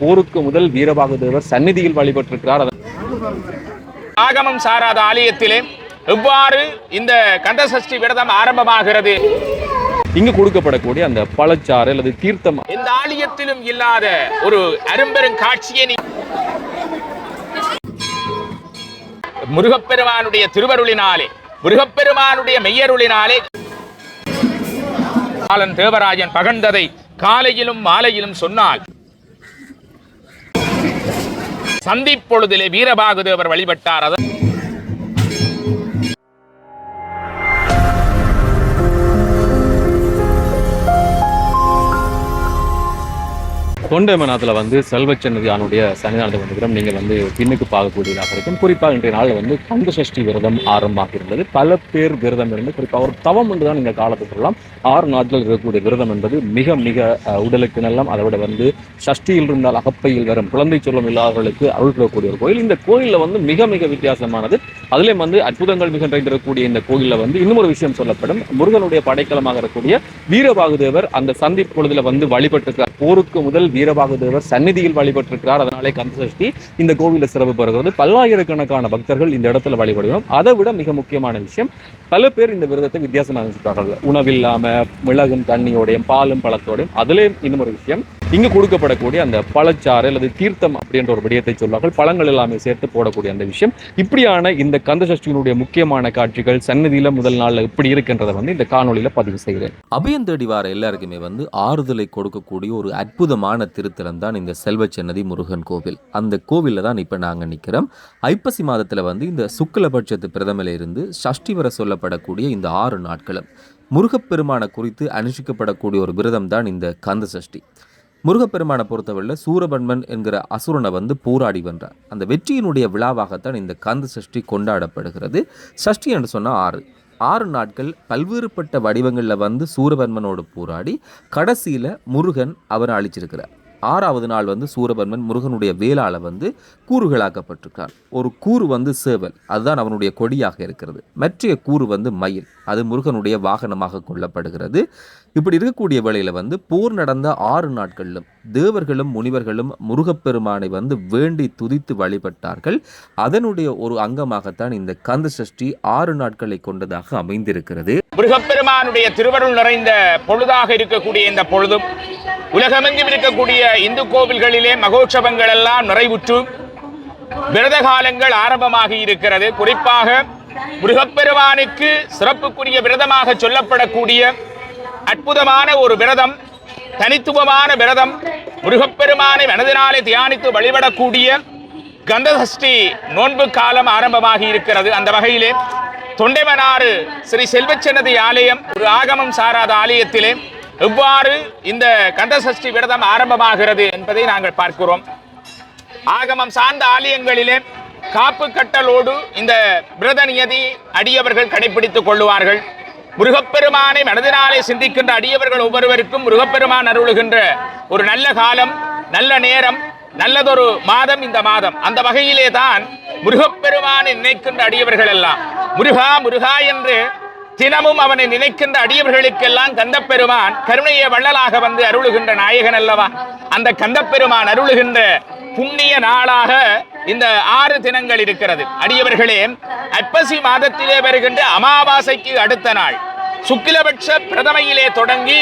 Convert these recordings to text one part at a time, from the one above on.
போருக்கு முதல் வீரபாகுதேவர் சந்நிதியில் வழிபட்டிருக்கிறார். ஆகமம் சாராத ஆலயத்திலே எவ்வாறு இந்த கந்தசஷ்டி விரதம் ஆரம்பமாகிறது? இங்கு கொடுக்கப்படக்கூடிய அந்த பழச்சாறு அல்லது தீர்த்தம் இந்த ஆலயத்திலும் இல்லாத ஒரு அரும்பெரும் காட்சியை முருகப்பெருமானுடைய திருவருளினாலே முருகப்பெருமானுடைய மெய்யருளினாலே காலன் தேவராஜன் பகர்ந்ததை காலையிலும் மாலையிலும் சொன்னால் சந்திப்பொழுதிலே வீரபாகுதேவர் வழிபட்டார். தொண்டைமனாத்துல வந்து செல்வச்சன்னதியானுடைய சன்னிதானத்தை வந்துக்கிறோம். நீங்கள் வந்து பின்னுக்கு பார்க்கக்கூடியதாக இருக்கும் குறிப்பாக இன்றைய நாளில் வந்து கந்த சஷ்டி விரதம் ஆரம்பமாக இருந்தது. பல பேர் விரதம் இருந்து குறிப்பாக ஒரு தவம் என்று தான் இந்த காலத்தை சொல்லலாம். ஆறு நாட்கள் இருக்கக்கூடிய விரதம் என்பது மிக மிக உடலுக்கு நல்லம். அதை விட வந்து சஷ்டியில் இருந்தால் அகப்பையில் வரும் குழந்தை சொல்லம் இல்லாதவர்களுக்கு அருள் பெறக்கூடிய ஒரு கோயில். இந்த கோயிலில் வந்து மிக மிக வித்தியாசமானது. அதிலே வந்து அற்புதங்கள் மிக நிறைந்திருக்கக்கூடிய இந்த கோயிலில் வந்து இன்னும் ஒரு விஷயம் சொல்லப்படும். முருகனுடைய படைக்கலமாக இருக்கக்கூடிய வீரபாகுதேவர் அந்த சந்தி பொழுதுல வந்து வழிபட்டிருக்கிறார். போருக்கு முதல் வீரபாகுதேவர் சந்நிதியில் வழிபட்டிருக்கிறார். அதனாலே கந்தசஷ்டி இந்த கோவிலில் சிறப்பு பெறுகிறது. பல்லாயிரக்கணக்கான பக்தர்கள் இந்த இடத்துல வழிபடுகிறோம். அதை விட மிக முக்கியமான விஷயம் பல பேர் இந்த விரதத்தை வித்தியாசமாக வச்சிருக்கார்கள் உணவில்லாம மிளகும் தண்ணியோடையும் பாலும் பழத்தோடையும். அதுலேயும் இன்னும் ஒரு விஷயம் இங்கு கொடுக்கப்படக்கூடிய அந்த பழச்சாறு அல்லது தீர்த்தம் அப்படின்ற ஒரு விடயத்தை சொல்வார்கள். பழங்கள் எல்லாமே சேர்த்து போடக்கூடிய அந்த விஷயம். இப்படியான இந்த கந்த சஷ்டியினுடைய முக்கியமான காட்சிகள் சன்னதியில முதல் நாளில் எப்படி இருக்கின்றதை வந்து இந்த காணொளியில பதிவு செய்கிறேன். அபயம் தேடி வார எல்லாருக்குமே வந்து ஆறுதலை கொடுக்கக்கூடிய ஒரு அற்புதமான திருத்தலம் தான் இந்த செல்வச்சன்னதி முருகன் கோவில். அந்த கோவிலில் தான் இப்போ நாங்கள் நிற்கிறோம் ஐப்பசி மாதத்தில் வந்து இந்த சுக்லபட்சத்து பிரதமில் இருந்து சஷ்டி வர சொல்லப்படக்கூடிய இந்த ஆறு நாட்களும் முருகப்பெருமானை குறித்து அனுஷ்டிக்கப்படக்கூடிய ஒரு விரதம் தான் இந்த கந்த சஷ்டி. முருகப்பெருமானை பொறுத்தவரையில் சூரபன்மன் என்கிற அசுரனை வந்து போராடி வென்றார். அந்த வெற்றியினுடைய விழாவாகத்தான் இந்த கந்த சஷ்டி கொண்டாடப்படுகிறது. சஷ்டி என்று சொன்னால் ஆறு. ஆறு நாட்கள் பல்வேறுபட்ட வடிவங்களில் வந்து சூரபன்மனோடு போராடி கடைசியில் முருகன் அவரை அழிச்சிருக்கிறார். ஆறாவது நாள் வந்து சூரபன்மன் முருகனுடைய வேளால வந்து கூறுகளாக்கப்பட்டிருக்கான் ஒரு கூறு வந்து சேவல் அதுதான் அவனுடைய கொடியாக இருக்கிறது. மற்றைய கூறு வந்து மயில் அது முருகனுடைய வாகனமாக கொள்ளப்படுகிறது. இப்படி இருக்கக்கூடிய வேளையில் வந்து போர் நடந்த ஆறு நாட்களிலும் தேவர்களும் முனிவர்களும் முருகப்பெருமானை வந்து வேண்டி துதித்து வழிபட்டார்கள். அதனுடைய ஒரு அங்கமாகத்தான் இந்த கந்த சஷ்டி ஆறு நாட்களை கொண்டதாக அமைந்திருக்கிறது. முருகப்பெருமானுடைய திருவருள் நிறைந்த பொழுதாக இருக்கக்கூடிய இந்த பொழுதும் உலகமெங்கும் இருக்கக்கூடிய இந்து கோவில்களிலே மகோற்சவங்கள் எல்லாம் நிறைவுற்று விரத காலங்கள் ஆரம்பமாகி இருக்கிறது குறிப்பாக முருகப்பெருமானுக்கு சிறப்புக்குரிய விரதமாக சொல்லப்படக்கூடிய அற்புதமான ஒரு விரதம் தனித்துவமான விரதம் முருகப்பெருமானை மனதினாலே தியானித்து வழிபடக்கூடிய கந்தசஷ்டி நோன்பு காலம் ஆரம்பமாகி இருக்கிறது அந்த வகையிலே தொண்டைமனாறு ஸ்ரீ செல்வச்சன்னதி ஆலயம் ஒரு ஆகமம் சாராத ஆலயத்திலே எவ்வாறு இந்த கந்தசஷ்டி விரதம் ஆரம்பமாகிறது என்பதை நாங்கள் பார்க்கிறோம். ஆகமம் சார்ந்த ஆலயங்களிலே காப்பு கட்டலோடு இந்த விரத நியதி அடியவர்கள் கடைபிடித்துக் கொள்ளுவார்கள். முருகப்பெருமானை மனதினாலே சிந்திக்கின்ற அடியவர்கள் ஒவ்வொருவருக்கும் முருகப்பெருமான் அருளுகின்ற ஒரு நல்ல காலம் நல்ல நேரம் நல்லதொரு மாதம் இந்த மாதம். அந்த வகையிலே தான் முருகப்பெருமானை நினைக்கின்ற அடியவர்கள் எல்லாம் முருகா முருகா என்று தினமும் அவனை நினைக்கின்ற அடியவர்களுக்கெல்லாம் கந்தப்பெருமான் கருணையை வள்ளலாக வந்து அருளுகின்ற நாயகன் அல்லவா? அந்த கந்தப்பெருமான் அருளுகின்ற புண்ணிய நாளாக இந்த ஆறு தினங்கள் இருக்கிறது. அடியவர்களே ஐப்பசி மாதத்திலே வருகின்ற அமாவாசைக்கு அடுத்த நாள். சுக்கிலபட்ச பிரதமையிலே தொடங்கி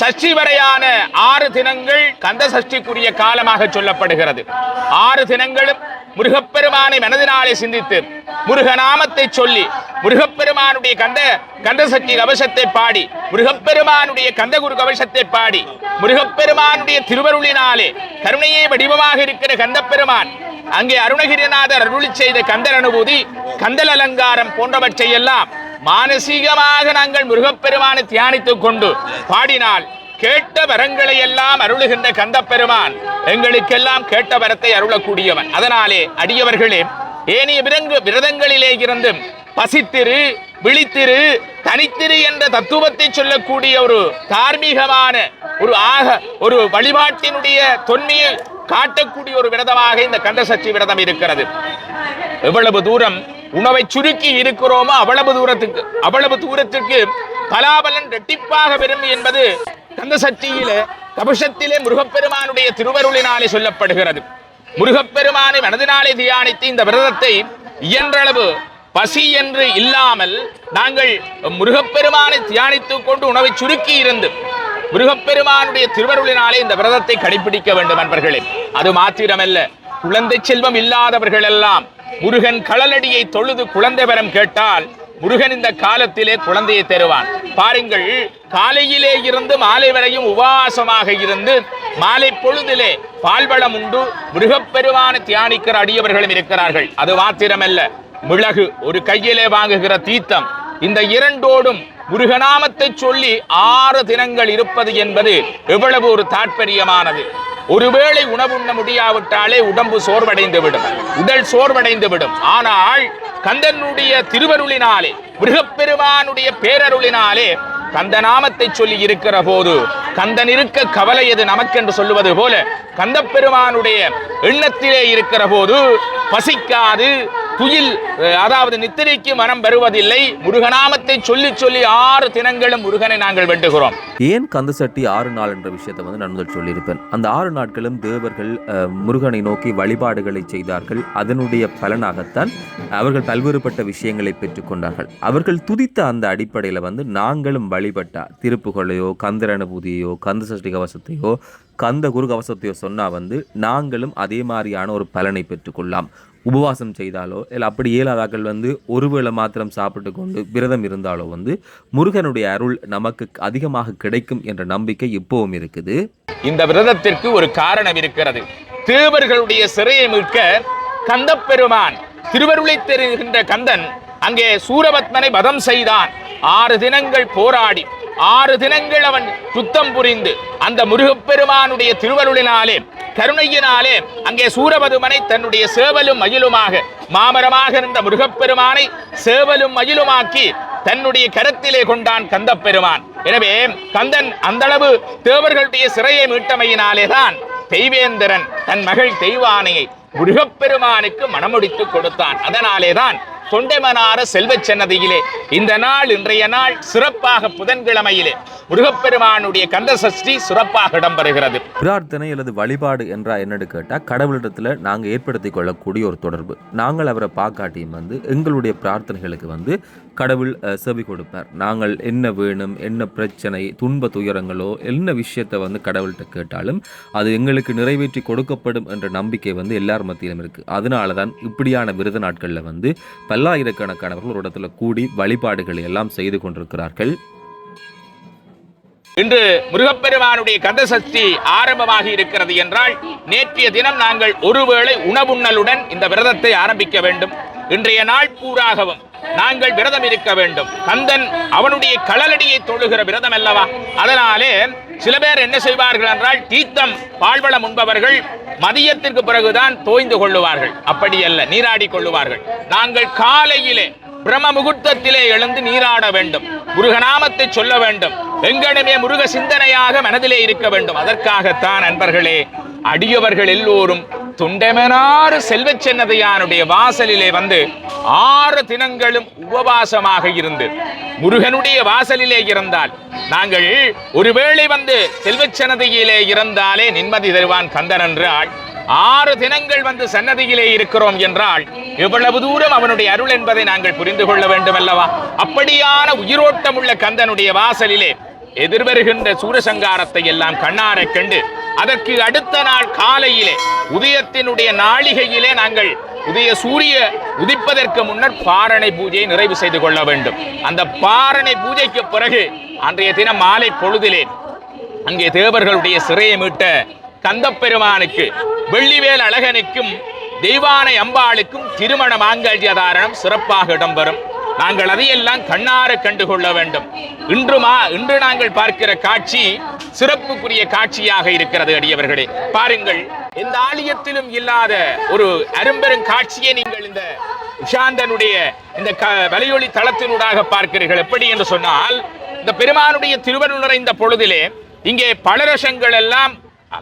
சஷ்டி வரையான ஆறு தினங்கள் கந்த சஷ்டிக்குரிய காலமாக சொல்லப்படுகிறது. ஆறு தினங்களும் முருகப்பெருமானை மனதினாலே சிந்தித்து முருகநாமத்தை சொல்லி முருகப்பெருமானுடைய கந்த கந்த சக்தி கவசத்தை பாடி முருகப்பெருமானுடைய கந்தகுரு கவசத்தை பாடி முருகப்பெருமானுடைய திருவருளினாலே கருணையே வடிவமாக இருக்கிற கந்தப்பெருமான் அங்கே அருணகிரிநாதர் அருளி செய்த கந்தர் அனுபூதி கந்தல் அலங்காரம் போன்றவற்றை எல்லாம் மானசீகமாக நாங்கள் முருகப்பெருமானை தியானித்துக் கொண்டு பாடினால் கேட்ட வரங்களை எல்லாம் அருளுகின்ற கந்தப்பெருமான் எங்களுக்கெல்லாம் கேட்ட வரத்தை அருளக்கூடியவன். அதனாலே அடியவர்களே ஏனைய விரங்கு விரதங்களிலே இருந்து பசித்திரு விழித்திரு தனித்திரு என்ற தத்துவத்தை சொல்லக்கூடிய ஒரு தார்மீகமான ஒரு ஆக ஒரு வழிபாட்டினுடைய தொன்மையை காட்டக்கூடிய ஒரு விரதமாக இந்த கந்தசஷ்டி விரதம் இருக்கிறது. எவ்வளவு தூரம் உணவை சுருக்கி இருக்கிறோமோ அவ்வளவு தூரத்துக்கு அவ்வளவு தூரத்துக்கு பலாபலன் ரெட்டிப்பாக பெறும் என்பது கந்த சக்தியிலே தபுஷத்திலே முருகப்பெருமானுடைய திருவருளினாலே சொல்லப்படுகிறது. முருகப்பெருமானை மனதினாலே தியானித்து இந்த விரதத்தை இயன்றளவு பசி என்று இல்லாமல் நாங்கள் முருகப்பெருமானை தியானித்துக் கொண்டு உணவை சுருக்கி இருந்து முருகப்பெருமானுடைய திருவருளினாலே இந்த விரதத்தை கடைபிடிக்க வேண்டும் நண்பர்களே அது மாத்திரமல்ல குழந்தை செல்வம் இல்லாதவர்கள் எல்லாம் முருகன் களலடியை தொழுது குழந்தை வரம் கேட்டால் முருகன் இந்த காலத்திலே குழந்தையை தருவான் பாருங்கள் காலையிலே இருந்து மாலை வரையும் உபவாசமாக இருந்து மாலை பொழுதிலே பால்வளம் உண்டு முருகப்பெருமான தியானிக்கிற அடியவர்களும் இருக்கிறார்கள். அது மாத்திரமல்ல மிளகு ஒரு கையிலே வாங்குகிற தீர்த்தம் இந்த இரண்டோடும் முருகநாமத்தை சொல்லி ஆறு தினங்கள் இருப்பது என்பது எவ்வளவு ஒரு தாற்பயமானது. ஒருவேளை உணவுண்ண முடியாவிட்டாலே உடம்பு சோர்வடைந்து விடும் உடல் சோர்வடைந்து விடும் ஆனால் கந்தனுடைய திருவருளினாலே முருகப்பெருமானுடைய பேரருளினாலே கந்த நாமத்தை சொல்லி இருக்கிற போது கந்தன் இருக்க கவலை எது நமக்கென்று சொல்லுவது போல கந்த பெருமானுடைய எண்ணத்திலே இருக்கிற போது பசிக்காது துயில் அதாவது நித்திரைக்கு மனம் வருவதில்லை. முருகநாமத்தை சொல்லி சொல்லி ஆறு தினங்களும் முருகனை நாங்கள் வெட்டுகிறோம் ஏன் கந்தசட்டி ஆறு நாள் என்ற விஷயத்தை வந்து நான் முதல் சொல்லியிருப்பேன். அந்த ஆறு நாட்களும் தேவர்கள் முருகனை நோக்கி வழிபாடுகளை செய்தார்கள். அதனுடைய பலனாகத்தான் அவர்கள் பல்வேறுபட்ட விஷயங்களை பெற்றுக்கொண்டார்கள் அவர்கள் துதித்த அந்த அடிப்படையில் வந்து நாங்களும் வழிபட்டா திருப்புகளையோ கந்தர் கந்த சஷ்டி கவசத்தையோ கந்த குரு கவசத்தையோ சொன்னால் வந்து நாங்களும் அதே மாதிரியான ஒரு பலனை பெற்றுக்கொள்ளலாம் உபவாசம் செய்தாலோ இல்லை அப்படி இயலாதாக்கள் வந்து ஒருவேளை மாத்திரம் சாப்பிட்டு கொண்டு விரதம் இருந்தாலோ வந்து முருகனுடைய அருள் நமக்கு அதிகமாக கிடைக்கும் என்ற நம்பிக்கை இப்போவும் இருக்குது. இந்த விரதத்திற்கு ஒரு காரணம் இருக்கிறது. தேவர்களுடைய சிறையை மீட்க கந்த பெருமான் திருவருளை தெரிகின்ற கந்தன் அங்கே சூரபத்மனை வதம் செய்தான். ஆறு தினங்கள் போராடி ஆறு தினங்கள் அவன் சுத்தம் புரிந்து அந்த முருகப்பெருமானுடைய திருவருளினாலே கருணையினாலே அங்கே சூரபதுமனை தன்னுடைய சேவலும் மயிலுமாக மாமரமாக இருந்த முருகப்பெருமானை சேவலும் மயிலுமாக்கி தன்னுடைய கரத்திலே கொண்டான் கந்தப் பெருமான் எனவே கந்தன் அந்தளவு தேவர்களுடைய சிறையை மீட்டமையினாலேதான் தெய்வேந்திரன் தன் மகள் தெய்வானையை முருகப்பெருமானுக்கு மனமுடித்து கொடுத்தான். அதனாலேதான் தொண்டைமனார செல்வச் சன்னதியிலே இந்த நாள் இன்றைய நாள் சிறப்பாக புதன்கிழமையிலே முருகப்பெருமானுடைய கந்த சஷ்டி சிறப்பாக இடம்பெறுகிறது. பிரார்த்தனை அல்லது வழிபாடு என்றா என்னன்னு கேட்டால் கடவுளிடத்தில் நாங்கள் ஏற்படுத்தி கொள்ளக்கூடிய ஒரு தொடர்பு. நாங்கள் அவரை பார்க்காட்டியும் வந்து எங்களுடைய பிரார்த்தனைகளுக்கு வந்து கடவுள் செவி கொடுப்பார். நாங்கள் என்ன வேணும் என்ன பிரச்சனை துன்ப துயரங்களோ என்ன விஷயத்தை வந்து கடவுள்கிட்ட கேட்டாலும் அது எங்களுக்கு நிறைவேற்றி கொடுக்கப்படும் என்ற நம்பிக்கை வந்து எல்லார் மத்தியிலும் இருக்குது அதனால தான் இப்படியான விருது நாட்களில் வந்து பல்லாயிரக்கணக்கானவர்கள் ஒரு இடத்துல கூடி வழிபாடுகளை எல்லாம் செய்து கொண்டிருக்கிறார்கள். இன்று முருகப்பெருமானுடைய கந்த ஆரம்பமாகி இருக்கிறது என்றால் நேற்றைய தினம் நாங்கள் ஒருவேளை உணவுண்ணலுடன் இந்த விரதத்தை ஆரம்பிக்க வேண்டும். இன்றைய நாள் பூராகவும் நாங்கள் விரதம் இருக்க வேண்டும். கந்தன் அவனுடைய களலடியை தொழுகிற விரதம் அல்லவா? அதனாலே சில பேர் என்ன செய்வார்கள் என்றால் தீர்த்தம் பால்வளம் உண்பவர்கள் மதியத்திற்கு பிறகுதான் தோய்ந்து கொள்ளுவார்கள். அப்படி அல்ல நீராடி கொள்ளுவார்கள். நாங்கள் காலையிலே பிரம்ம முகூர்த்தத்திலே எழுந்து நீராட வேண்டும். முருகநாமத்தை சொல்ல வேண்டும். எங்கனமே முருக சிந்தனையாக மனதிலே இருக்க வேண்டும். அதற்காகத்தான் நண்பர்களே அடியவர்கள் எல்லோரும் துண்டமனாறு செல்வச் சென்னதையானுடைய வாசலிலே வந்து ஆறு தினங்களும் உபவாசமாக இருந்து முருகனுடைய வாசலிலே இருந்தால் நாங்கள் ஒருவேளை வந்து செல்வச் சன்னதியிலே இருந்தாலே நிம்மதி தருவான் கந்தன் ஆள் ஆறு தினங்கள் வந்து சன்னதியிலே இருக்கிறோம் என்றால் எவ்வளவு தூரம் அவனுடைய அருள் என்பதை நாங்கள் புரிந்து கொள்ள வேண்டும் அல்லவா அப்படியான உயிரோட்டமுள்ள கந்தனுடைய வாசலிலே எதிர்வருகின்ற சூரசங்காரத்தை எல்லாம் கண்ணாரக் கண்டு அதற்கு அடுத்த நாள் காலையிலே உதயத்தினுடைய நாளிகையிலே நாங்கள் உதய சூரிய உதிப்பதற்கு முன்னர் பாரணை பூஜையை நிறைவு செய்து கொள்ள வேண்டும். அந்த பாரணை பூஜைக்கு பிறகு அன்றைய தினம் மாலை பொழுதிலே அங்கே தேவர்களுடைய சிறையை மீட்ட கந்தப்பெருமானுக்கு வெள்ளிவேல் அழகனுக்கும் தெய்வானை அம்பாளுக்கும் திருமண மாங்கல்ய தாரணம் சிறப்பாக இடம்பெறும். நாங்கள் அதையெல்லாம் கண்ணார கண்டுகொள்ள வேண்டும். இன்றுமா இன்று நாங்கள் பார்க்கிற காட்சி சிறப்புக்குரிய காட்சியாக இருக்கிறது அடியவர்களே. பாருங்கள் எந்த ஆலயத்திலும் இல்லாத ஒரு அரும்பெரும் காட்சியை நீங்கள் இந்த உஷாந்தனுடைய இந்த க வலையொலி தளத்தினூடாக பார்க்கிறீர்கள். எப்படி என்று சொன்னால் இந்த பெருமானுடைய திருவருள் நிறைந்த பொழுதிலே இங்கே பலரசங்கள் எல்லாம்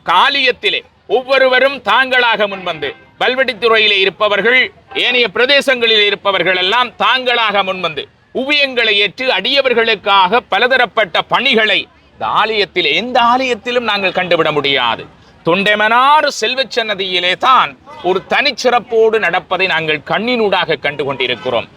காலியத்திலே ஒவ்வொருவரும் தாங்களாக முன்வந்து வல்வெட்டித்துறையிலே இருப்பவர்கள் ஏனைய பிரதேசங்களில் இருப்பவர்கள் எல்லாம் தாங்களாக முன்வந்து உவியங்களை ஏற்று அடியவர்களுக்காக பலதரப்பட்ட பணிகளை இந்த ஆலயத்தில் எந்த ஆலயத்திலும் நாங்கள் கண்டுவிட முடியாது. தொண்டைமனாறு செல்வச் சன்னதியிலே தான் ஒரு தனிச்சிறப்போடு நடப்பதை நாங்கள் கண்ணினூடாக கண்டு கொண்டிருக்கிறோம்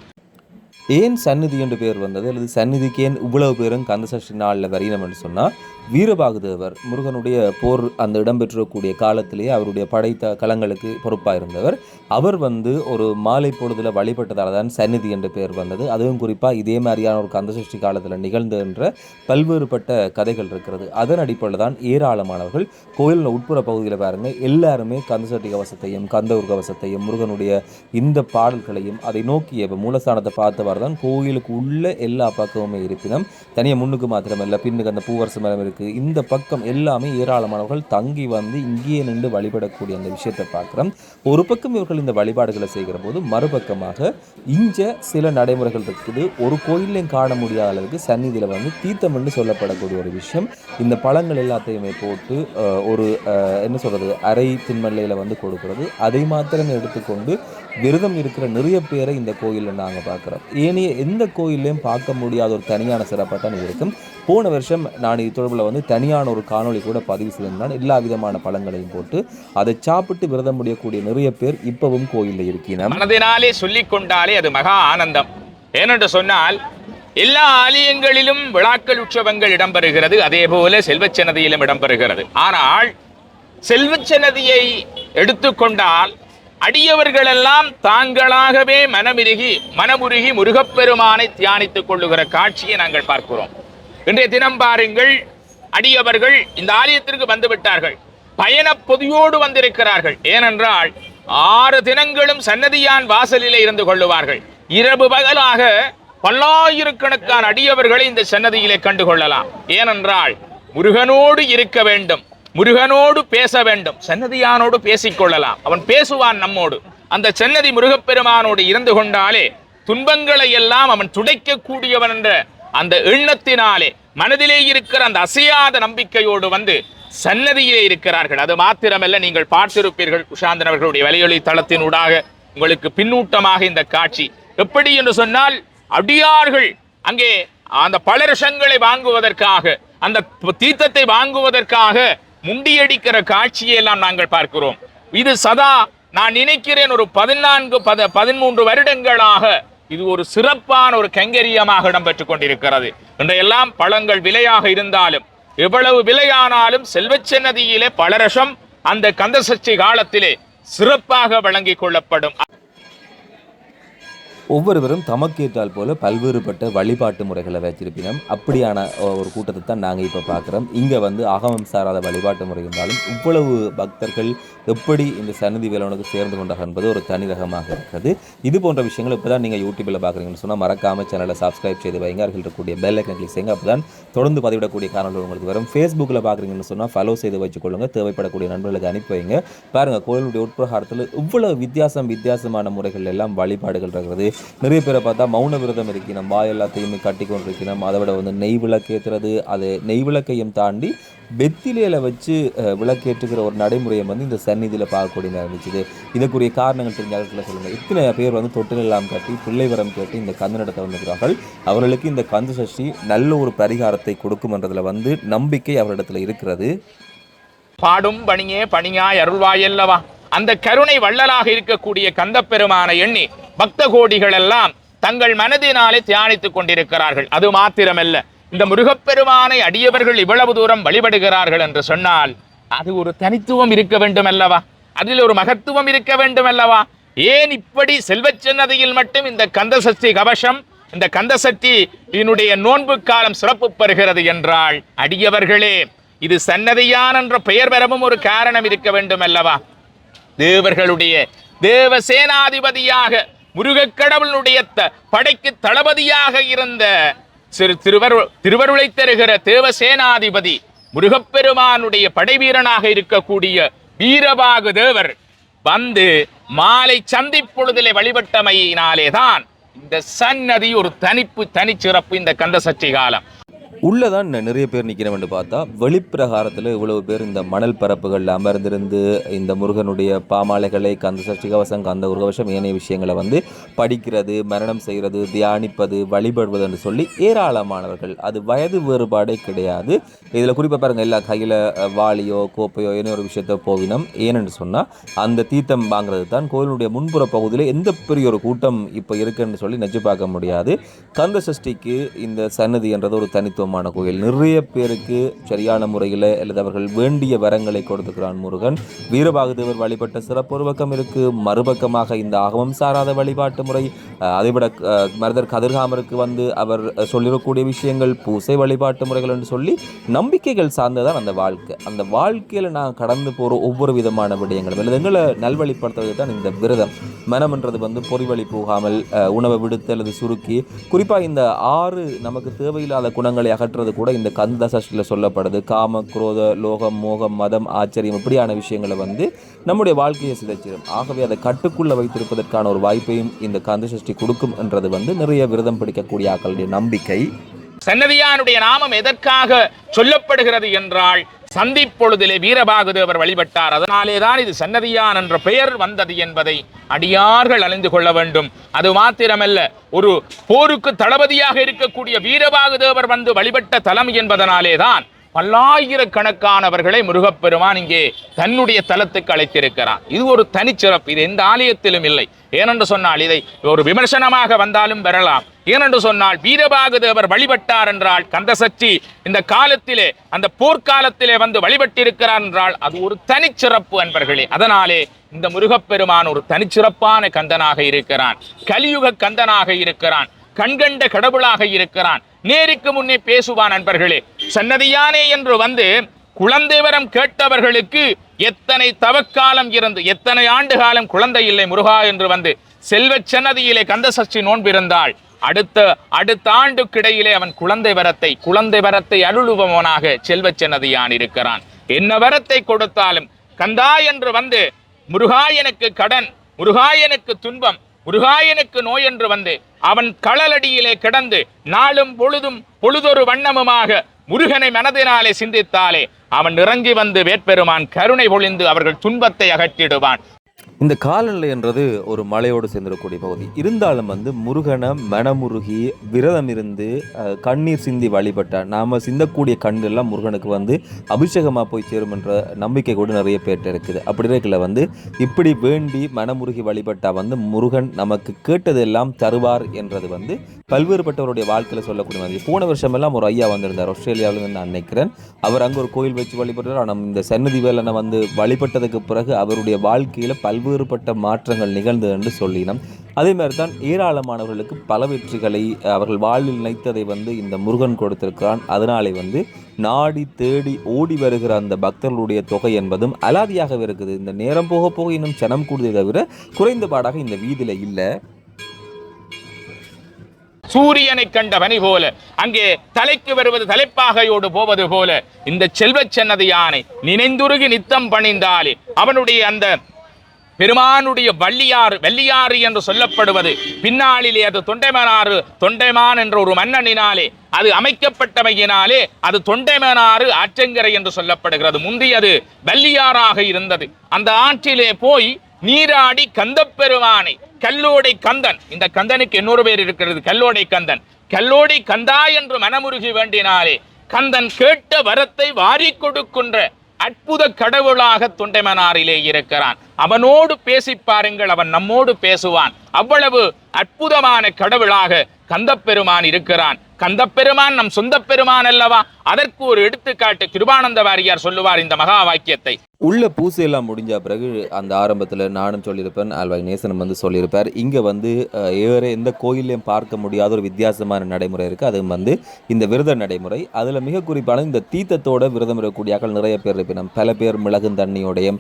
ஏன் சந்நிதி என்று பேர் வந்தது? அல்லது சந்நிதிக்கு ஏன் இவ்வளவு பேரும் கந்தசஷ்டி நாளில் வரையணும் என்று சொன்னால் வீரபாகுதேவர் முருகனுடைய போர் அந்த இடம்பெற்றக்கூடிய காலத்திலேயே அவருடைய படைத்த களங்களுக்கு பொறுப்பாக இருந்தவர் அவர் வந்து ஒரு மாலை பொழுதில் வழிபட்டதால தான் சந்நிதி என்ற பெயர் வந்தது. அதுவும் குறிப்பாக இதே மாதிரியான ஒரு கந்தசஷ்டி காலத்தில் நிகழ்ந்தென்ற பல்வேறுபட்ட கதைகள் இருக்கிறது. அதன் அடிப்படையில் தான் ஏராளமானவர்கள் கோயிலில் உட்புற பகுதியில் பாருங்கள் எல்லாருமே கந்தசட்டி கவசத்தையும் கந்த கவசத்தையும் முருகனுடைய இந்த பாடல்களையும் அதை நோக்கிய இப்ப மூலஸ்தானத்தை பார்த்தவாறு தான் கோயிலுக்கு உள்ள எல்லா பக்கமுமே இருப்பினும் தனியாக முன்னுக்கு மாத்திரமல்ல பின்னுக்கு அந்த பூவரசு மரம் இருக்குது இந்த பக்கம் எல்லாமே ஏராளமானவர்கள் தங்கி வந்து இங்கேயே நின்று வழிபடக்கூடிய அந்த விஷயத்தை பார்க்குறோம். ஒரு பக்கம் இவர்கள் இந்த வழிபாடுகளை செய்கிற போது மறுபக்கமாக இஞ்ச சில நடைமுறைகள் இருக்குது. ஒரு கோயிலையும் காண முடியாத அளவுக்கு சந்நிதியில் வந்து தீர்த்தம்னு சொல்லப்படக்கூடிய ஒரு விஷயம். இந்த பழங்கள் எல்லாத்தையுமே போட்டு ஒரு என்ன சொல்கிறது அரை திண்மல்லையில் வந்து கொடுக்கறது. அதை மாத்திரம் எடுத்துக்கொண்டு விரதம் இருக்கிற நிறைய பேரை இந்த கோயிலில் நாங்கள் பார்க்குறோம். ஏனைய எந்த கோயில்லையும் பார்க்க முடியாத ஒரு தனியான சிறப்பாக தான் இருக்கும். போன வருஷம் நான் இது தொடர்பில் வந்து தனியான ஒரு காணொளி கூட பதிவு செய்திருந்தான். எல்லா விதமான பழங்களையும் போட்டு அதை சாப்பிட்டு விரதம் முடியக்கூடிய நிறைய பேர் இப்பவும் கோயிலில் இருக்கிறார் மனதினாலே சொல்லிக் கொண்டாலே அது மகா ஆனந்தம். ஏனென்று சொன்னால் எல்லா ஆலயங்களிலும் விழாக்கள் உற்சவங்கள் இடம்பெறுகிறது. அதே போல செல்வச்சன்னதியிலும் இடம்பெறுகிறது. ஆனால் செல்வச்சன்னதியை எடுத்துக்கொண்டால் அடியவர்களெல்லாம் தாங்களாகவே மனமிருகி மனமுருகி முருகப்பெருமானை தியானித்துக் கொள்ளுகிற காட்சியை நாங்கள் பார்க்கிறோம். இன்றைய தினம் பாருங்கள் அடியவர்கள் இந்த ஆலயத்திற்கு வந்து விட்டார்கள் பயண பொதியோடு வந்திருக்கிறார்கள். ஏனென்றால் ஆறு தினங்களும் சன்னதியான் வாசலிலே இருந்து கொள்ளுவார்கள். இரவு பகலாக பல்லாயிரக்கணக்கான அடியவர்களை இந்த சன்னதியிலே கண்டு கொள்ளலாம் ஏனென்றால் முருகனோடு இருக்க வேண்டும். முருகனோடு பேச வேண்டும். சன்னதியானோடு பேசிக் கொள்ளலாம். அவன் பேசுவான் நம்மோடு. அந்த சன்னதி முருகப்பெருமானோடு இருந்து கொண்டாலே துன்பங்களை எல்லாம் அவன் துடைக்கக்கூடியவன் என்ற அந்த எண்ணத்தினாலே மனதிலே இருக்கிற அந்த அசையாத நம்பிக்கையோடு வந்து சன்னதியிலே இருக்கிறார்கள். அது மாத்திரமல்ல நீங்கள் பார்த்திருப்பீர்கள் குஷாந்தன் அவர்களுடைய வலையொலி தளத்தினூடாக உங்களுக்கு பின்னூட்டமாக இந்த காட்சி. எப்படி என்று சொன்னால் அடியார்கள் அங்கே அந்த பலரசங்களை வாங்குவதற்காக அந்த தீர்த்தத்தை வாங்குவதற்காக முண்டியடிக்கிற காட்சியை எல்லாம் நாங்கள் பார்க்கிறோம். இது சதா நான் நினைக்கிறேன் ஒரு பதினான்கு பத பதிமூன்று வருடங்களாக இது ஒரு சிறப்பான ஒரு கெங்கரியமாக இடம்பெற்றுக் கொண்டிருக்கிறது. இன்றையெல்லாம் பழங்கள் விலையாக இருந்தாலும் எவ்வளவு விலையானாலும் செல்வச்சன்னதியிலே பலரசம் அந்த கந்தசஷ்டி காலத்திலே சிறப்பாக வழங்கிக் கொள்ளப்படும். ஒவ்வொருவரும் தமக்கேற்றால் போல பல்வேறுபட்ட வழிபாட்டு முறைகளை வச்சிருப்பினும் அப்படியான ஒரு கூட்டத்தை தான் நாங்கள் இப்போ பார்க்குறோம். இங்கே வந்து அகமம் சாராத வழிபாட்டு முறை இருந்தாலும் இவ்வளவு பக்தர்கள் எப்படி இந்த சன்னதி வேலவனுக்கு சேர்ந்து கொண்டார்கள் என்பது ஒரு தனி ரகமாக இருக்கிறது. இது போன்ற விஷயங்கள் இப்போ தான் நீங்கள் யூடியூப்பில் பார்க்குறீங்கன்னு சொன்னால் மறக்காமல் சேனலை சப்ஸ்கிரைப் செய்து வைங்க. அருகில் இருக்கக்கூடிய பெல் ஐக்கன் கிளிக் செய்யுங்க. அப்போ தான் தொடர்ந்து பதிவிடக்கூடிய காரணங்கள் உங்களுக்கு வரும். ஃபேஸ்புக்கில் பார்க்குறீங்கன்னு சொன்னால் ஃபாலோ செய்து வச்சுக்கொள்ளுங்க தேவைப்படக்கூடிய நண்பர்களுக்கு அனுப்பி வைங்க. பாருங்கள் கோயிலுடைய உட்பிரகாரத்தில் இவ்வளோ வித்தியாசம் வித்தியாசமான முறைகள் எல்லாம் வழிபாடுகள் இருக்கிறது நிறைய பேரை பார்த்தா மௌன விரதம் இருக்கணும் வாய் எல்லாத்தையுமே கட்டி கொண்டிருக்கணும் அதை விட வந்து நெய் விளக்கேற்றுறது அது நெய் விளக்கையும் தாண்டி வெத்திலையில் வச்சு விளக்கேற்றுக்கிற விளக்கேற்றுகிற ஒரு நடைமுறையை வந்து இந்த சந்நிதியில் பார்க்கக்கூடிய இருந்துச்சு. இதுக்குரிய காரணங்கள் தெரிஞ்ச சொல்லுங்கள் இத்தனை பேர் வந்து தொட்டில் எல்லாம் கட்டி பிள்ளை வரம் கேட்டு இந்த கந்து நடத்த வந்திருக்கிறார்கள். அவர்களுக்கு இந்த கந்து சஷ்டி நல்ல ஒரு பரிகாரத்தை கொடுக்கும்ன்றதுல வந்து நம்பிக்கை அவரிடத்துல இருக்கிறது. பாடும் பணியே பணியாய் அருள்வாயல்லவா அந்த கருணை வள்ளலாக இருக்கக்கூடிய கந்தப் பெருமான எண்ணி பக்த கோடிகள் எல்லாம் தங்கள் மனதினாலே தியானித்துக் கொண்டிருக்கிறார்கள். அது மாத்திரமல்ல. இந்த முருகப்பெருமானை அடியவர்கள் இவ்வளவு தூரம் வழிபடுகிறார்கள் என்று சொன்னால் அது ஒரு தனித்துவம் இருக்க வேண்டும் அல்லவா அதில் ஒரு மகத்துவம் இருக்க வேண்டும் அல்லவா ஏன் இப்படி செல்வச்சன்னதியில் மட்டும் இந்த கந்தசஷ்டி கவசம் இந்த கந்தசஷ்டி இதனுடைய நோன்பு காலம் சிறப்பு பெறுகிறது என்றால் அடியவர்களே இது சன்னதியான் என்ற பெயர் பெறவும் ஒரு காரணம் இருக்க வேண்டும் அல்லவா தேவர்களுடைய தேவ சேனாதிபதியாக முருகக் கடவுளுடைய த- படைக்கு தளபதியாக இருந்த சிறு திருவரு திருவருளை தருகிற தேவசேனாதிபதி முருகப்பெருமானுடைய படைவீரனாக இருக்கக்கூடிய வீரபாகு தேவர் வந்து மாலை சந்திப்பொழுதிலே வழிபட்டமையினாலே தான் இந்த சன்னதி ஒரு தனிப்பு தனிச்சிறப்பு இந்த கந்த சஷ்டி காலம். உள்ளே தான் நிறைய பேர் நிற்கிறவன்னு பார்த்தா வெளிப்பிரகாரத்தில் இவ்வளவு பேர் இந்த மணல் பரப்புகளில் அமர்ந்திருந்து இந்த முருகனுடைய பாமாலைகளை கந்த சஷ்டி கவசம் கந்த உருகவசம் ஏனைய விஷயங்களை வந்து படிக்கிறது மரணம் செய்கிறது தியானிப்பது வழிபடுவது என்று சொல்லி ஏராளமானவர்கள். அது வயது வேறுபாடே கிடையாது. இதில் குறிப்பாக பாருங்கள் எல்லா கையில் வாளியோ கோப்பையோ ஏனோ ஒரு விஷயத்த போவினம். ஏனென்று சொன்னால் அந்த தீர்த்தம் வாங்குறது தான் கோயிலுடைய முன்புற பகுதியில் எந்த பெரிய ஒரு கூட்டம் இப்போ இருக்குன்னு சொல்லி நெஞ்சு பார்க்க முடியாது. கந்த சஷ்டிக்கு இந்த சன்னதி என்றது ஒரு தனித்துவம். தனித்துவமான கோயில். நிறைய பேருக்கு சரியான முறையில் அல்லது அவர்கள் வேண்டிய வரங்களை கொடுத்துக்கிறான் முருகன். வீரபாகுதேவர் வழிபட்ட சிறப்பு ஒரு பக்கம் இருக்கு. மறுபக்கமாக இந்த ஆகமம் சாராத வழிபாட்டு முறை. அதைவிட மருதர் கதிர்காமருக்கு வந்து அவர் சொல்லிடக்கூடிய விஷயங்கள் பூசை வழிபாட்டு முறைகள் என்று சொல்லி நம்பிக்கைகள் சார்ந்ததான் அந்த வாழ்க்கை. அந்த வாழ்க்கையில் நான் கடந்து போகிற ஒவ்வொரு விதமான விடயங்களும். அல்லது எங்களை நல்வழிப்படுத்துவது தான் இந்த விரதம். மனம்ன்றது வந்து பொறிவழி போகாமல் உணவை விடுத்து அல்லது சுருக்கி குறிப்பாக இந்த ஆறு நமக்கு தேவையில்லாத குணங்களை அகற்றுறது கூட இந்த கந்த சஷ்டியில் சொல்லப்படுது. காம குரோத லோகம் மோகம் மதம் ஆச்சரியம் இப்படியான விஷயங்களை வந்து நம்முடைய வாழ்க்கையை சிதைச்சிடும் ஆகவே அதை கட்டுக்குள்ளே வைத்திருப்பதற்கான ஒரு வாய்ப்பையும் இந்த கந்த சஷ்டி கொடுக்கும் என்றது வந்து நிறைய விரதம் பிடிக்கக்கூடிய ஆக்களுடைய நம்பிக்கை. சன்னதியானுடைய நாமம் எதற்காக சொல்லப்படுகிறது என்றால் சந்திப்பொழுதிலே வீரபாகுதேவர் வழிபட்டார். அதனாலே தான் இது சன்னதியான் என்ற பெயர் வந்தது என்பதை அடியார்கள் அறிந்து கொள்ள வேண்டும். அது மாத்திரமல்ல ஒரு போருக்கு தளபதியாக இருக்கக்கூடிய வீரபாகுதேவர் வந்து வழிபட்ட தலம் என்பதனாலே தான் பல்லாயிரக்கணக்கானவர்களை முருகப்பெருமான் இங்கே தன்னுடைய தலத்துக்கு அழைத்திருக்கிறார் இது ஒரு தனிச்சிறப்பு இது எந்த ஆலயத்திலும் இல்லை. ஏனென்று சொன்னால் இதை ஒரு விமர்சனமாக வந்தாலும் பெறலாம். ஏனென்று சொன்னால் வீரபாகுதேவர் வழிபட்டார் என்றால் கந்தசக்தி இந்த காலத்திலே அந்த போர்க்காலத்திலே வந்து வழிபட்டிருக்கிறார் என்றால் அது ஒரு தனிச்சிறப்பு அன்பர்களே. அதனாலே இந்த முருகப்பெருமான் ஒரு தனிச்சிறப்பான கந்தனாக இருக்கிறான். கலியுக கந்தனாக இருக்கிறான். கண்கண்ட கடவுளாக இருக்கிறான். நேருக்கு முன்னே பேசுவான் நண்பர்களே. சன்னதியானே என்று வந்து குழந்தை வரம் கேட்டவர்களுக்கு எத்தனை தவக்காலம் இருந்து எத்தனை ஆண்டு காலம் குழந்தை இல்லை முருகா என்று வந்து செல்வச் சன்னதியிலே கந்தசஷ்டி நோன்பிருந்தாள் அடுத்த அடுத்த ஆண்டுக்கிடையிலே அவன் குழந்தை வரத்தை குழந்தை வரத்தை அருளுபவனாக செல்வ சன்னதியான் இருக்கிறான். என்ன வரத்தை கொடுத்தாலும் கந்தா என்று வந்து முருகாயனுக்கு கடன் முருகாயனுக்கு துன்பம் முருகாயனுக்கு நோய் என்று வந்து அவன் களலடியிலே கிடந்து நாளும் பொழுதும் பொழுதொரு வண்ணமுமாக முருகனை மனதினாலே சிந்தித்தாலே அவன் இறங்கி வந்து வேட்பெருமான் கருணை பொழிந்து அவர்கள் துன்பத்தை அகற்றிடுவான். இந்த காலநிலை என்றது ஒரு மலையோடு சேர்ந்துடக்கூடிய பகுதி. இருந்தாலும் வந்து முருகனை மனமுருகி விரதம் இருந்து கண்ணீர் சிந்தி வழிபட்ட நாம சிந்தக்கூடிய கண்ணெல்லாம் முருகனுக்கு வந்து அபிஷேகமாக போய் சேரும் என்ற நம்பிக்கை கூட நிறைய பேர்ட்ட இருக்குது. அப்படி இருக்கல வந்து இப்படி வேண்டி மனமுருகி வழிபட்டா வந்து முருகன் நமக்கு கேட்டதெல்லாம் தருவார் என்றது வந்து பல்வேறுபட்டவருடைய வாழ்க்கையில் சொல்லக்கூடிய மாதிரி. போன வருஷமெல்லாம் ஒரு ஐயா வந்திருந்தார். ஆஸ்திரேலியாவிலிருந்து நான் நினைக்கிறேன். அவர் அங்கே ஒரு கோயில் வச்சு வழிபட்டார் ஆனால் இந்த சன்னதி வேலனை வந்து வழிபட்டதுக்கு பிறகு அவருடைய வாழ்க்கையில் பல்வேறு பல்வேறுபட்ட மாற்றங்கள் நிகழ்ந்தது என்று சொல்லினோம். அதே மாதிரி தான் ஏராளமானவர்களுக்கு பல வெற்றிகளை அவர்கள் வாழ்வில் நினைத்ததை வந்து இந்த முருகன் கொடுத்திருக்கிறான். அதனாலே வந்து நாடி தேடி ஓடி வருகிற அந்த பக்தர்களுடைய தொகை என்பதும் அலாதியாகவே இருக்குது. இந்த நேரம் போக போக இன்னும் சனம் கூடுதே தவிர குறைந்தபாடாக இந்த வீதியில் இல்லை. சூரியனை கண்ட பனி போல அங்கே தலைக்கு வருவது தலைப்பாகையோடு போவது போல இந்த செல்வச் சன்னதியானை நினைந்துருகி நித்தம் பணிந்தாலே அவனுடைய அந்த பெருமானுடைய வள்ளியாறு வெள்ளியாறு என்று சொல்லப்படுவது. பின்னாளிலே அது தொண்டைமனாறு தொண்டைமான் என்ற ஒரு மன்னனினாலே அது அமைக்கப்பட்டமையினாலே அது தொண்டைமனாறு ஆற்றங்கரை என்று சொல்லப்படுகிறது. முந்தியது வள்ளியாறாக இருந்தது. அந்த ஆற்றிலே போய் நீராடி கந்தப்பெருமானை கல்லோடை கந்தன் இந்த கந்தனுக்கு இன்னொரு பேர் இருக்கிறது கல்லோடை கந்தன். கல்லோடை கந்தா என்று மனமுருகி வேண்டினாலே கந்தன் கேட்ட வரத்தை வாரி கொடுக்கின்ற அற்புத கடவுளாக தொண்டைமனாரிலே இருக்கிறான். அவனோடு பேசி பாருங்கள் அவன் நம்மோடு பேசுவான். அவ்வளவு அற்புதமான கடவுளாக கந்தப்பெருமான் இருக்கிறான். கந்தப்பெருமான் நம் சொந்த பெருமான் அல்லவா? அதற்கு ஒரு எடுத்துக்காட்டு கிருபானந்த வாரியார் சொல்லுவார் இந்த மகா வாக்கியத்தை. உள்ள பூசையெல்லாம் முடிஞ்ச பிறகு அந்த ஆரம்பத்தில் நானும் சொல்லியிருப்பேன் ஆல்வாய் நேசனம் வந்து சொல்லியிருப்பார். இங்கே வந்து வேறு எந்த கோயிலையும் பார்க்க முடியாத ஒரு வித்தியாசமான நடைமுறை இருக்குது அது வந்து இந்த விரத நடைமுறை. அதில் மிக குறிப்பான இந்த தீத்தத்தோட விரதம் இருக்கக்கூடியாக்கள் நிறைய பேர் இருப்பினும் பல பேர் மிளகும் தண்ணியோடையும்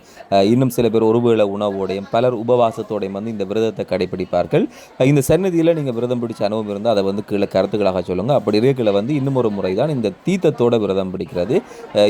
இன்னும் சில பேர் ஒருவேளை உணவோடையும் பலர் உபவாசத்தோடையும் வந்து இந்த விரதத்தை கடைபிடிப்பார்கள். இந்த சன்னதியில் நீங்கள் விரதம் பிடிச்ச அனுபவம் இருந்தால் அதை வந்து கீழே கருத்துக்களாக சொல்லுங்கள் சொல்லுவாங்க. அப்படி இருக்கல வந்து இன்னும் ஒரு முறை தான் இந்த தீர்த்தத்தோட விரதம் பிடிக்கிறது.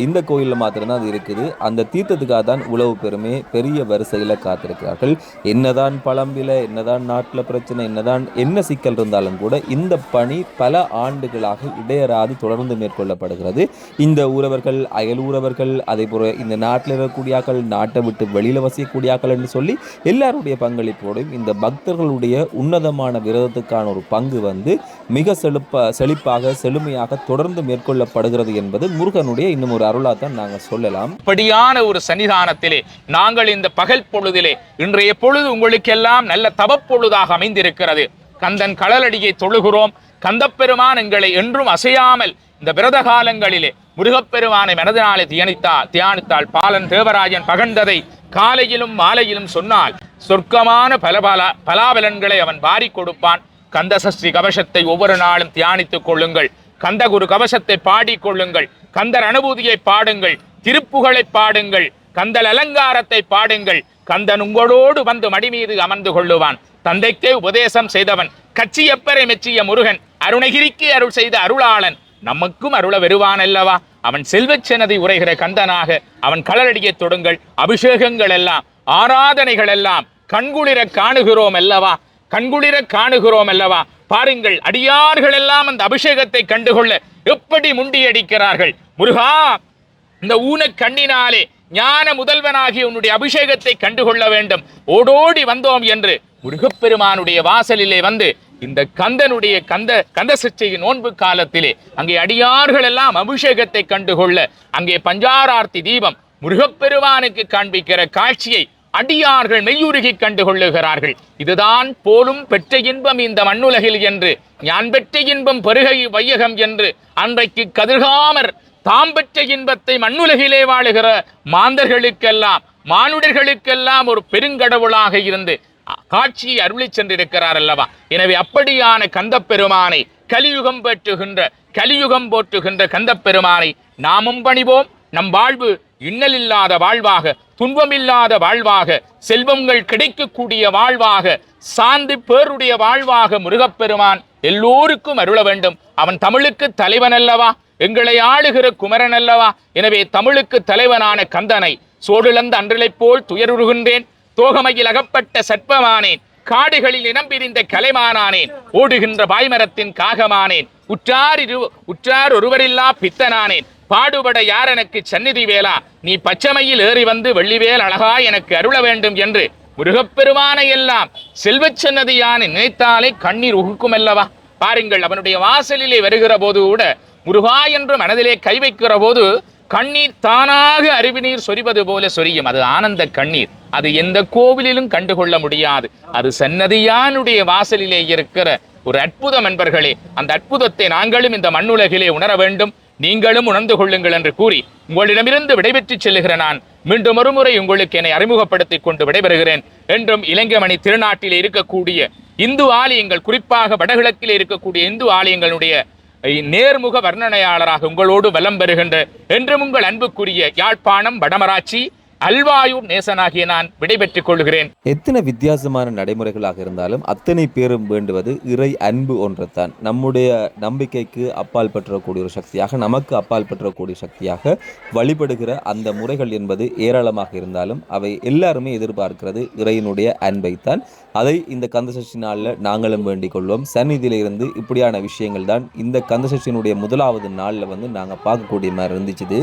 இந்த கோயிலில் மாத்திரம்தான் அது இருக்குது. அந்த தீர்த்தத்துக்காக தான் உழவு பெருமை பெரிய வரிசையில் காத்திருக்கிறார்கள். என்னதான் பழம்பில என்னதான் நாட்டில் பிரச்சனை என்னதான் என்ன சிக்கல் இருந்தாலும் கூட இந்த பணி பல ஆண்டுகளாக இடையறாது தொடர்ந்து மேற்கொள்ளப்படுகிறது. இந்த ஊரவர்கள் அயல் ஊரவர்கள் அதே போல இந்த நாட்டில் இருக்கக்கூடியாக்கள் நாட்டை விட்டு வெளியில் வசிக்கக்கூடியாக்கள் என்று சொல்லி எல்லாருடைய பங்களிப்போடும் இந்த பக்தர்களுடைய உன்னதமான விரதத்துக்கான ஒரு பங்கு வந்து மிக செழிப்பா செழிப்பாக செழுமையாக தொடர்ந்து மேற்கொள்ளப்படுகிறது என்பது முருகனுடைய இன்னும் ஒரு அருளாத்தான் நாங்கள் சொல்லலாம். இப்படியான ஒரு சன்னிதானத்திலே நாங்கள் இந்த பகல் பொழுதிலே இன்றைய பொழுது உங்களுக்கெல்லாம் நல்ல தவப்பொழுதாக அமைந்திருக்கிறது. கந்தன் கடலடியை தொழுகிறோம். கந்தப்பெருமான் எங்களை என்றும் அசையாமல் இந்த விரத காலங்களிலே முருகப்பெருமானை மனதினாலே தியானித்தா தியானித்தால் பாலன் தேவராஜன் பகண்டதை காலையிலும் மாலையிலும் சொன்னால் சொர்க்கமான பல பல பலாபலன்களை அவன் வாரி கொடுப்பான். கந்த சஷ்டி கவசத்தை ஒவ்வொரு நாளும் தியானித்துக் கொள்ளுங்கள். கந்தகுரு கவசத்தை பாடிக்கொள்ளுங்கள் கந்தர் அனுபூதியை பாடுங்கள். திருப்புகழை பாடுங்கள். கந்தல் அலங்காரத்தை பாடுங்கள். கந்தன் உங்களோடு வந்து மடி மீது அமர்ந்து கொள்ளுவான். தந்தைக்கே உபதேசம் செய்தவன். கச்சியப்பரை மெச்சிய முருகன். அருணகிரிக்கு அருள் செய்த அருளாளன். நமக்கும் அருள வருவான் அல்லவா? அவன் செல்வச்சனதி உரைகிற கந்தனாக அவன் கலரடியை தொடுங்கள். அபிஷேகங்கள் எல்லாம் ஆராதனைகள் எல்லாம் கண்குளிர காணுகிறோம் அல்லவா? கண்குளிர காணுகிறோம் அல்லவா பாருங்கள் அடியார்கள் எல்லாம் அந்த அபிஷேகத்தை கண்டுகொள்ள எப்படி முண்டியடிக்கிறார்கள். முருகா இந்த ஊன கண்ணினாலே ஞான முதல்வனாகி உன்னுடைய அபிஷேகத்தை கண்டுகொள்ள வேண்டும். ஓடோடி வந்தோம் என்று முருகப்பெருமானுடைய வாசலிலே வந்து இந்த கந்தனுடைய கந்த கந்த சிச்சையின் நோன்பு காலத்திலே அங்கே அடியார்கள் எல்லாம் அபிஷேகத்தை கண்டுகொள்ள அங்கே பஞ்சாரார்த்தி தீபம் முருகப்பெருமானுக்கு காண்பிக்கிற காட்சியை அடியார்கள் மெய்யுருகி கண்டு கொள்ளுகிறார்கள் இதுதான் போலும் பெற்ற இன்பம் இந்த மண்ணுலகில் என்று ஞான் பெற்ற இன்பம் பெருகை வையகம் என்று. அன்றைக்கு கதிர்காமர் தாம் பெற்ற இன்பத்தை மண்ணுலகிலே வாழுகிற மாந்தர்களுக்கெல்லாம் மானுடர்களுக்கெல்லாம் ஒரு பெருங்கடவுளாக இருந்து காட்சியை அருளி சென்றிருக்கிறார் அல்லவா? எனவே அப்படியான கந்தப் பெருமானை கலியுகம் பெற்றுகின்ற கலியுகம் போற்றுகின்ற கந்தப் பெருமானை நாமும் பணிவோம். நம் வாழ்வு இன்னலில்லாத வாழ்வாக துன்பமில்லாத வாழ்வாக செல்வங்கள் கிடைக்கக்கூடிய வாழ்வாக சாந்தி பேருடைய வாழ்வாக முருகப்பெருமான் எல்லோருக்கும் அருள வேண்டும். அவன் தமிழுக்கு தலைவன் அல்லவா? எங்களை ஆளுகிற குமரன் அல்லவா? எனவே தமிழுக்கு தலைவனான கந்தனை சோடுலந்த அன்றிலைப் போல் துயருகின்றேன் தோகமையில் அகப்பட்ட சற்பமானேன் காடுகளில் இனம் பிரிந்த கலைமானானேன். ஓடுகின்ற பாய்மரத்தின் காகமானேன். உற்றார் இரு உற்றார் ஒருவரில்லா பித்தனானேன். பாடுபட யார் எனக்கு சந்நிதி வேலா நீ பச்சமையில் ஏறி வந்து வெள்ளிவேல் அழகா எனக்கு அருள வேண்டும் என்று முருகப்பெருமானை எல்லாம் செல்வச் சன்னதியான நினைத்தாலே கண்ணீர் உகுக்கும் அல்லவா பாருங்கள் அவனுடைய வாசலிலே வருகிற போது கூட முருகா என்று மனதிலே கை வைக்கிற போது கண்ணீர் தானாக அருவிநீர் சொரிவது போல சொரியும். அது ஆனந்த கண்ணீர். அது எந்த கோவிலிலும் கண்டுகொள்ள முடியாது. அது சன்னதியானுடைய வாசலிலே இருக்கிற ஒரு அற்புதம் என்பர்களே அந்த அற்புதத்தை நாங்களும் இந்த மண்ணுலகிலே உணர வேண்டும். நீங்களும் உணர்ந்து கொள்ளுங்கள் என்று கூறி உங்களிடமிருந்து விடைபெற்று செல்லுகிற நான் மீண்டும் ஒருமுறை உங்களுக்கு என்னை அறிமுகப்படுத்திக் கொண்டு விடைபெறுகிறேன். என்றும் இலங்கைமணி திருநாட்டில் இருக்கக்கூடிய இந்து ஆலயங்கள் குறிப்பாக வடகிழக்கில் இருக்கக்கூடிய இந்து ஆலயங்களுடைய நேர்முக வர்ணனையாளராக உங்களோடு வலம் பெறுகின்ற என்றும் உங்கள் அன்புக்குரிய யாழ்ப்பாணம் வடமராட்சி அல்வாயூர் நேசனாகிய நான் விடைபெற்றுக் கொள்கிறேன் எத்தனை வித்தியாசமான நடைமுறைகளாக இருந்தாலும் அத்தனை பேரும் வேண்டுவது இறை அன்பு ஒன்றைத்தான் நம்முடைய நம்பிக்கைக்கு அப்பால் பெற்றக்கூடிய ஒரு சக்தியாக நமக்கு அப்பால் பெற்றக்கூடிய சக்தியாக வழிபடுகிற அந்த முறைகள் என்பது ஏராளமாக இருந்தாலும் அவை எல்லாருமே எதிர்பார்க்கிறது இறையினுடைய அன்பைத்தான். அதை இந்த கந்தசஷ்டி நாளில் நாங்களும் வேண்டிக் கொள்வோம். சந்நிதியில இருந்து இப்படியான விஷயங்கள் தான் இந்த கந்தசஷ்டியினுடைய முதலாவது நாளில் வந்து நாங்கள் பார்க்கக்கூடிய மாதிரி இருந்துச்சுது